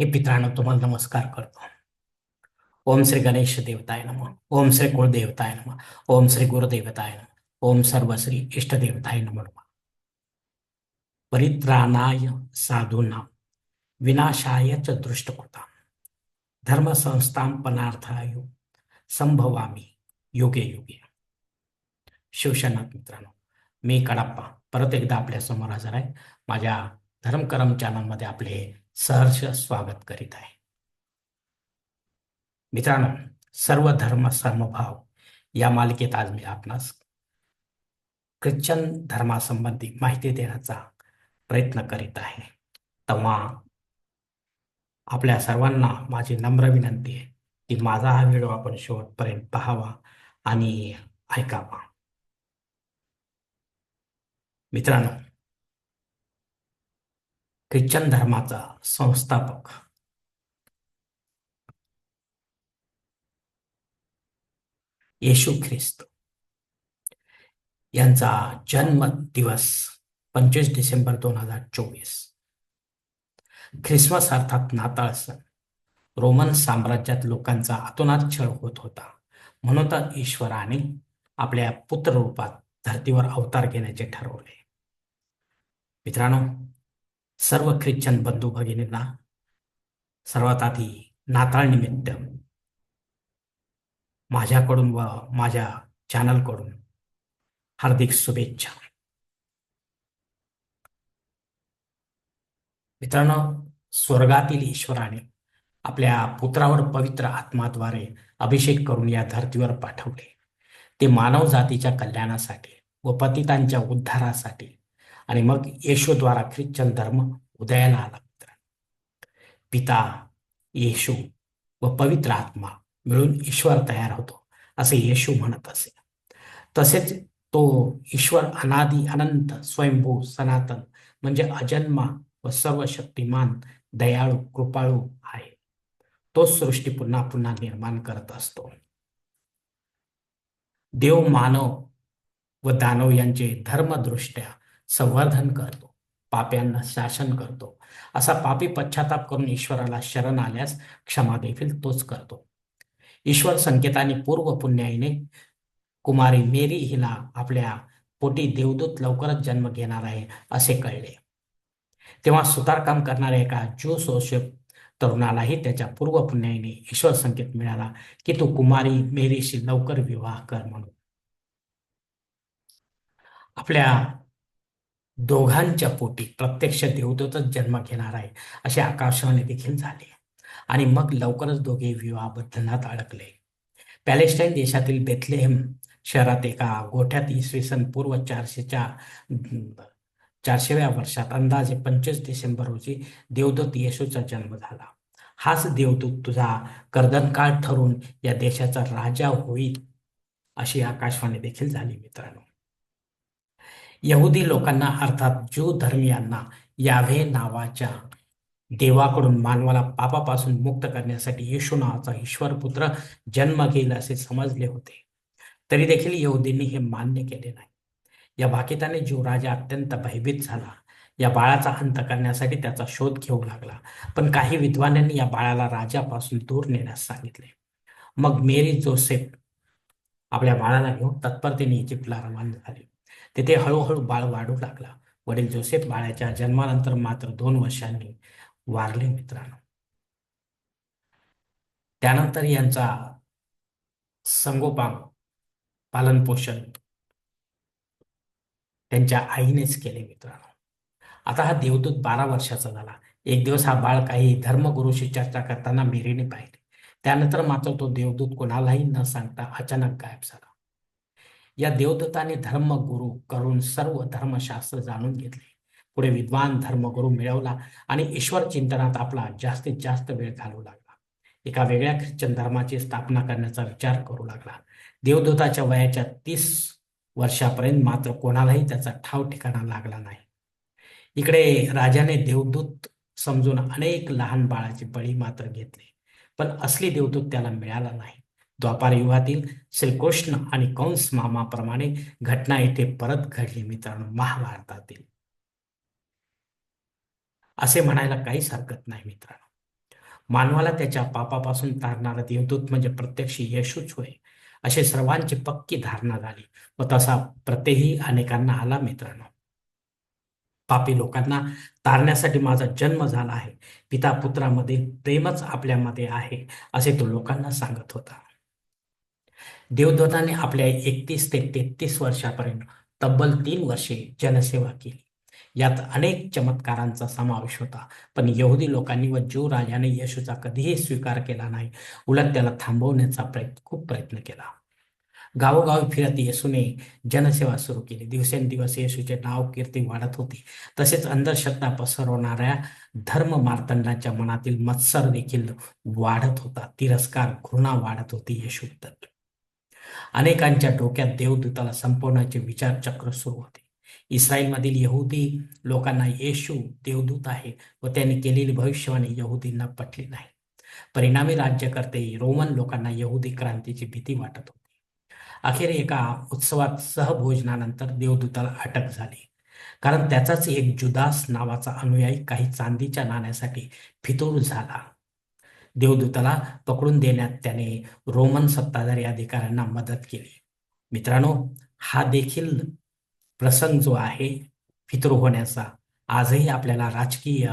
हे पित्रांनो तुम्हाला नमस्कार करतो. ओम श्री गणेश देवताय नम. ओम श्री कुळदेवताय नम. ओम श्री गुरुदेवताय नम. ओम सर्व श्री इष्टदेवताय नम परित्राणाय साधूंना विनाशाय च दृष्टकृता धर्मसंस्थापनार्थाय संभवामी योगे योगे. शिवसेनात मित्रांनो मी कडाप्पा परत एकदा आपल्यासमोर हजर आहे. माझ्या धर्मकरम चॅनलमध्ये आपले सहर्ष स्वागत करीत आहे. मित्रांनो सर्व धर्म समभाव या मालिकेत आज मी आपणास ख्रिश्चन धर्मासंबंधी माहिती देण्याचा प्रयत्न करीत आहे. तेव्हा आपल्या सर्वांना माझी नम्र विनंती आहे की माझा हा व्हिडिओ आपण शेवटपर्यंत पाहावा आणि ऐकावा. मित्रांनो ख्रिश्चन धर्माचा संस्थापक. येशू ख्रिस्त. यांचा जन्म दिवस पंचवीस डिसेंबर दोन हजार चोवीस. ख्रिसमस अर्थात नाताळ सण. रोमन साम्राज्यात लोकांचा अतोनात छळ होत होता. म्हणून तर ईश्वराने आपल्या पुत्र रूपात धर्तीवर अवतार घेण्याचे ठरवले. मित्रांनो सर्व ख्रिश्चन बंधू भगिनींना सर्वात आधी नाताळ निमित्त माझ्याकडून व माझ्या चॅनलकडून हार्दिक शुभेच्छा. मित्रांनो स्वर्गातील ईश्वराने आपल्या पुत्रावर पवित्र आत्माद्वारे अभिषेक करून या धर्तीवर पाठवले. ते मानव जातीच्या कल्याणासाठी व पतितांच्या उद्धारासाठी आणि मग येशूद्वारा ख्रिश्चन धर्म उदयाला आला मित्र पिता येशू व पवित्र आत्मा मिळून ईश्वर तयार होतो असे येशू म्हणत असे. तसेच तो ईश्वर अनादी अनंत स्वयंभू सनातन म्हणजे अजन्मा व सर्व शक्तिमान दयाळू कृपाळू आहे. तो सृष्टी पुन्हा पुन्हा निर्माण करत असतो. देव मानव व दानव यांचे धर्मदृष्ट्या संवर्धन करतो पाप्यांना शासन करतो. असा पापी पश्चाताप करून ईश्वराला शरण आल्यास क्षमा देखील तोच करतो. ईश्वर संकेताने पूर्व पुण्याईने कुमारी मेरी हिला आपल्या पोटी देवदूत लवकरच जन्म घेणार आहे असे कळले. तेव्हा सुतारकाम करणाऱ्या एका ज्यू सोशक तरुणालाही त्याच्या पूर्व पुण्याईने ईश्वर संकेत मिळाला की तू कुमारी मेरीशी लवकर विवाह कर म्हणून. आपल्या दोघांच्या पोटी प्रत्यक्ष देवदूतच जन्म घेणार आहे अशी आकाशवाणी देखील झाली. आणि मग लवकरच दोघे विवाह बंधनात अडकले. पॅलेस्टाईन देशातील बेथलेहम शहरात एका गोठ्यात इसवी सन पूर्व चारशेच्या चारशेव्या वर्षात अंदाजे पंचवीस डिसेंबर रोजी देवदूत येशूचा जन्म झाला. हाच देवदूत तुझा कर्दनकाळ ठरून या देशाचा राजा होईल अशी आकाशवाणी देखील झाली मित्रांनो. यहुदी लोकांना अर्थात ज्यू धर्मियांना यावे नावाच्या देवाकडून मानवाला पापापासून मुक्त करण्यासाठी येशू नावाचा ईश्वर पुत्र जन्म घेईल असे समजले होते. तरी देखील यहुदींनी हे मान्य केले नाही. या भाकिताने जीव राजा अत्यंत भयभीत झाला. या बाळाचा अंत करण्यासाठी त्याचा शोध घेऊ लागला. पण काही विद्वानांनी या बाळाला राजापासून दूर नेण्यास सांगितले. मग मेरी जोसेफ आपल्या बाळाला घेऊन तत्परतेने इजिप्तला रवाना झाले. तेथे हळूहळू बाळ वाढू लागला. वडील जोसेफ बाळाच्या जन्मानंतर मात्र दोन वर्षांनी वारले मित्रांनो. त्यानंतर यांचा संगोपांग पालन पोषण त्यांच्या आईनेच केले मित्रांनो. आता हा देवदूत बारा वर्षाचा झाला. एक दिवस हा बाळ काही धर्मगुरूशी चर्चा करताना मेरीने पाहिले. त्यानंतर मात्र तो देवदूत कोणालाही न सांगता अचानक गायब झाला. या देवदत्ताने धर्मगुरू करून सर्व धर्मशास्त्र जाणून घेतले. पुढे विद्वान धर्मगुरू मिळवला आणि ईश्वर चिंतनात आपला जास्तीत जास्त वेळ घालू लागला. एका वेगळ्या ख्रिश्चन धर्माची स्थापना करण्याचा विचार करू लागला. देवदूताच्या वयाच्या तीस वर्षापर्यंत मात्र कोणालाही त्याचा ठाव ठिकाणा लागला नाही. इकडे राजाने देवदूत समजून अनेक लहान बाळाचे बळी मात्र घेतले. पण असली देवदूत त्याला मिळाला नाही. द्वापार युगातील श्रीकृष्ण आणि कंस मामाप्रमाणे घटना इथे परत घडली मित्रांनो महाभारतातील. असे म्हणायला काहीच हरकत नाही मित्रांनो. मानवाला त्याच्या पापापासून तारणारा देवदूत म्हणजे प्रत्यक्ष येशूच होय असे सर्वांची पक्की धारणा झाली व तसा प्रत्येही अनेकांना आला मित्रांनो. पापी लोकांना तारण्यासाठी माझा जन्म झाला आहे पिता पुत्रामधील प्रेमच आपल्यामध्ये आहे असे तो लोकांना सांगत होता. देवदत्ताने आपल्या एकतीस ते तेहतीस वर्षापर्यंत तब्बल तीन वर्षे जनसेवा केली. यात अनेक चमत्कारांचा समावेश होता. पण यहुदी लोकांनी व ज्यू राजाने येशूचा कधीही स्वीकार केला नाही. उलट त्याला थांबवण्याचा प्रयत्न खूप प्रयत्न केला. गावोगावी फिरत येशूने जनसेवा सुरू केली. दिवसेंदिवस येशूचे नाव कीर्ती वाढत होती. तसेच अंधश्रद्धा पसरवणाऱ्या धर्म मार्तंडाच्या मनातील मत्सर देखील वाढत होता. तिरस्कार घृणा वाढत होती येशूबद्दल. अनेकांच्या डोक्यात देवदूताला संपवण्याचे विचारचक्र सुरू होते. इस्रायलमधील यहुदी लोकांना येशू देवदूत आहे व त्यांनी केलेली भविष्यवाणी यहुदींना पटली नाही. परिणामी राज्यकर्ते रोमन लोकांना यहुदी क्रांतीची भीती वाटत होती. अखेर एका उत्सवात सहभोजनानंतर देवदूताला अटक झाली. कारण त्याचाच एक जुदास नावाचा अनुयायी काही चांदीच्या नाण्यासाठी फितूर झाला. देवदूताला पकडून देण्यात त्याने रोमन सत्ताधारी अधिकाऱ्यांना मदत केली. मित्रांनो हा देखील प्रसंग जो आहे फितूर होण्याचा आजही आपल्याला राजकीय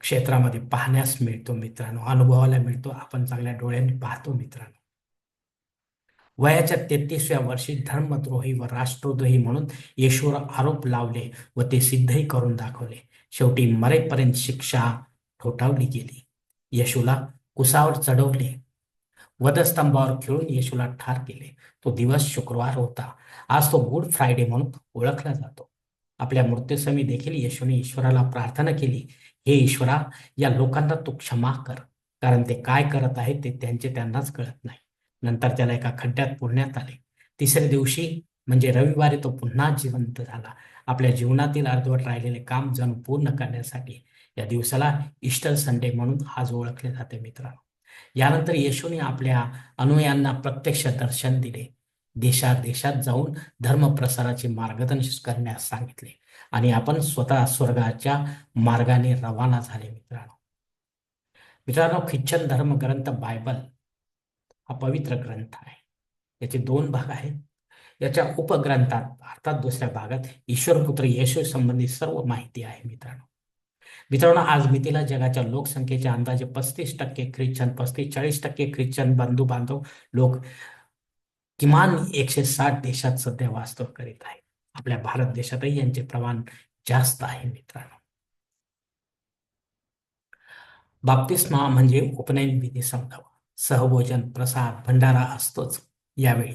क्षेत्रामध्ये पाहण्यास मिळतो मित्रांनो अनुभवायला मिळतो आपण चांगल्या डोळ्यांनी पाहतो मित्रांनो. वयाच्या तेहतीसव्या वर्षी धर्मद्रोही व राष्ट्रद्रोही म्हणून येशूवर आरोप लावले व ते सिद्धही करून दाखवले. शेवटी मरेपर्यंत शिक्षा ठोठावली गेली. येशूला कुसावर चढवले. वधस्तंभावर खेळून येशूला ठार केले. तो दिवस शुक्रवार होता. आज तो गुड फ्रायडे म्हणून ओळखला जातो. आपल्या मृत्यूसमी देखील येशूने ईश्वराला प्रार्थना केली. हे ईश्वरा या लोकांना तू क्षमा कर कारण ते काय करत आहेत ते त्यांचे त्यांनाच कळत नाही. नंतर त्याला एका खड्ड्यात पुरण्यात आले. तिसऱ्या दिवशी म्हणजे रविवारी तो पुन्हा जिवंत झाला. आपल्या जीवनातील अर्धवट राहिलेले काम जणू पूर्ण करण्यासाठी या दिवसाला इस्टर संडे म्हणून आज ओळखले जाते मित्रांनो. यानंतर येशूने आपल्या अनुयांना प्रत्यक्ष दर्शन दिले. देशात देशात जाऊन धर्मप्रसाराचे मार्गदर्शन करण्यास सांगितले. आणि आपण स्वतः स्वर्गाच्या मार्गाने रवाना झाले मित्रांनो. मित्रांनो ख्रिश्चन धर्मग्रंथ बायबल हा पवित्र ग्रंथ आहे. याचे दोन भाग आहेत. याच्या उपग्रंथात अर्थात दुसऱ्या भागात ईश्वरपुत्र येशू संबंधी सर्व माहिती आहे मित्रांनो. मित्रांनो आज मितीला जगाच्या लोकसंख्येच्या अंदाजे पस्तीस टक्के ख्रिश्चन पस्तीस चाळीस टक्के ख्रिश्चन बंधू बांधव लोक किमान एकशे साठ देशात सध्या वास्तव करीत आहे आपल्या भारत देशातही यांचे प्रमाण जास्त आहे मित्रांनो. बाप्तिस्मा म्हणजे उपनयन विधी समजावा सहभोजन प्रसाद भंडारा असतोच यावेळी.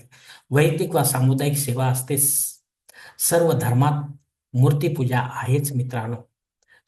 वैयक्तिक व सामुदायिक सेवा असतेच सर्व धर्मात मूर्तीपूजा आहेच मित्रांनो.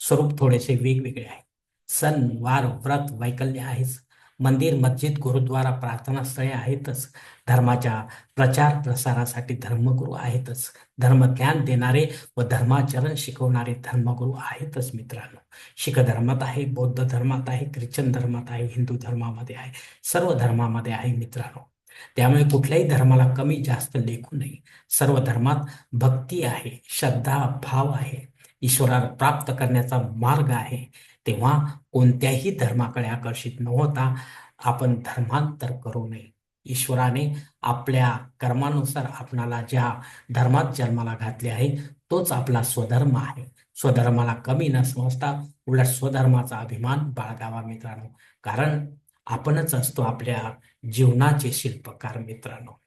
स्वरूप थोडेसे वेगवेगळे आहे. सण वार व्रत वैकल्य आहेच. मंदिर मस्जिद गुरुद्वारा प्रार्थनास्थळे आहेतच. धर्माच्या प्रचार प्रसारासाठी धर्मगुरू आहेतच. धर्मज्ञान देणारे व धर्माचरण शिकवणारे धर्मगुरू आहेतच मित्रांनो. शीख धर्मात आहे बौद्ध धर्मात आहे ख्रिश्चन धर्मात आहे हिंदू धर्मामध्ये आहे सर्व धर्मामध्ये आहे मित्रांनो. त्यामुळे कुठल्याही धर्माला कमी जास्त लेखू नये. सर्व धर्मात भक्ती आहे श्रद्धा भाव आहे. ईश्वराला प्राप्त करण्याचा मार्ग आहे. तेव्हा कोणत्याही धर्माकडे आकर्षित न होता आपण धर्मांतर करू नये. ईश्वराने आपल्या कर्मानुसार आपणाला ज्या धर्मात जन्माला घातले आहे तोच आपला स्वधर्म आहे. स्वधर्माला कमी न समजता उलट स्वधर्माचा अभिमान बाळगावा मित्रांनो. कारण आपणच असतो आपल्या जीवनाचे शिल्पकार मित्रांनो.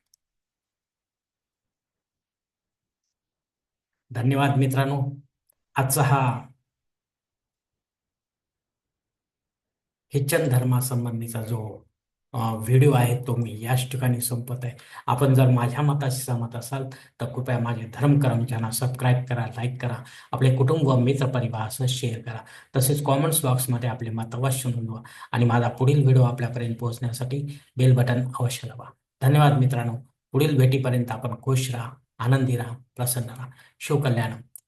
धन्यवाद मित्रांनो. आजचा हा ख्रिश्चन धर्मासंबंधीचा जो व्हिडिओ आहे तो मी याच ठिकाणी संपत आहे. आपण जर माझ्या मताशी सहमत असाल तर कृपया माझे धर्म चॅनल सबस्क्राईब करा लाईक करा आपले कुटुंब व मित्रपरिवारासह शेअर करा. तसेच कॉमेंट्स बॉक्समध्ये आपले मत अवश्य नोंदवा आणि माझा पुढील व्हिडिओ आपल्यापर्यंत पोहोचण्यासाठी बेल बटन अवश्य लावा धन्यवाद मित्रांनो. पुढील भेटीपर्यंत आपण खुश राहा आनंदी राहा प्रसन्न राहा. शिवकल्याणम